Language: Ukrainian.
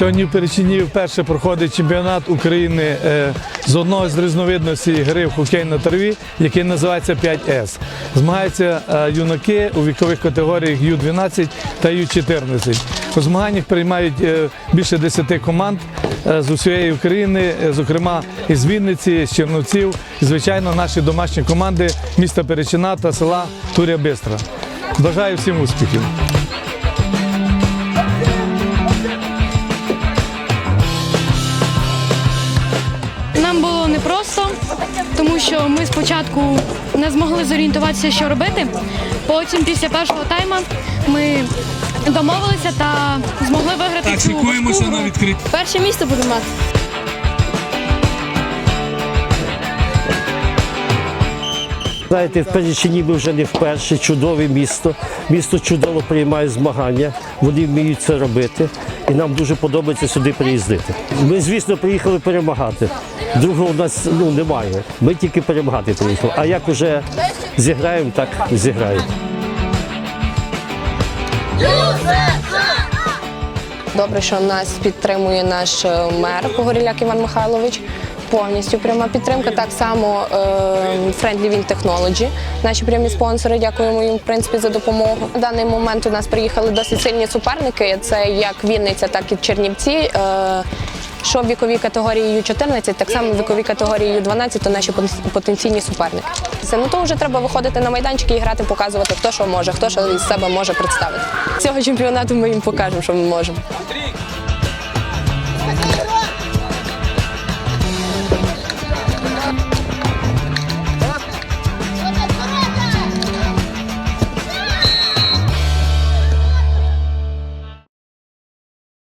Сьогодні в Перечині вперше проходить чемпіонат України е, з одного з різновидностей гри в хокей на траві, який називається 5С. Змагаються е, юнаки у вікових категоріях Ю-12 та Ю-14. У змаганнях приймають е, більше 10 команд з усієї України, зокрема із Вінниці, з Черновців, і, звичайно, наші домашні команди міста Перечина та села Туря Бистра. Бажаю всім успіхів! Що ми спочатку не змогли зорієнтуватися, що робити. Потім, після першого тайма, ми домовилися та змогли виграти Так, цю шикуємося важку на відкритті. Перше місце будемо мати. Знаєте, в Перечині ми вже не вперше, чудове місто. Місто чудово приймає змагання, вони вміють це робити, і нам дуже подобається сюди приїздити. Ми, звісно, приїхали перемагати. Другого у нас ну, немає. Ми тільки перемагати приїхали. А як уже зіграємо, так зіграємо. Добре, що нас підтримує наш е, мер Погоріляк Іван Михайлович. Повністю пряма підтримка. Так само е, Friendly Wind Technology, наші прямі спонсори. Дякуємо їм в принципі за допомогу. На даний момент у нас приїхали досить сильні суперники. Це як Вінниця, так і Чернівці що в віковій категорії Ю 14 так само в віковій категорії Ю 12 то наші потенційні суперники. Це ну то вже треба виходити на майданчики і грати, показувати хто що може, хто що з себе може представити. Цього чемпіонату ми їм покажемо, що ми можемо.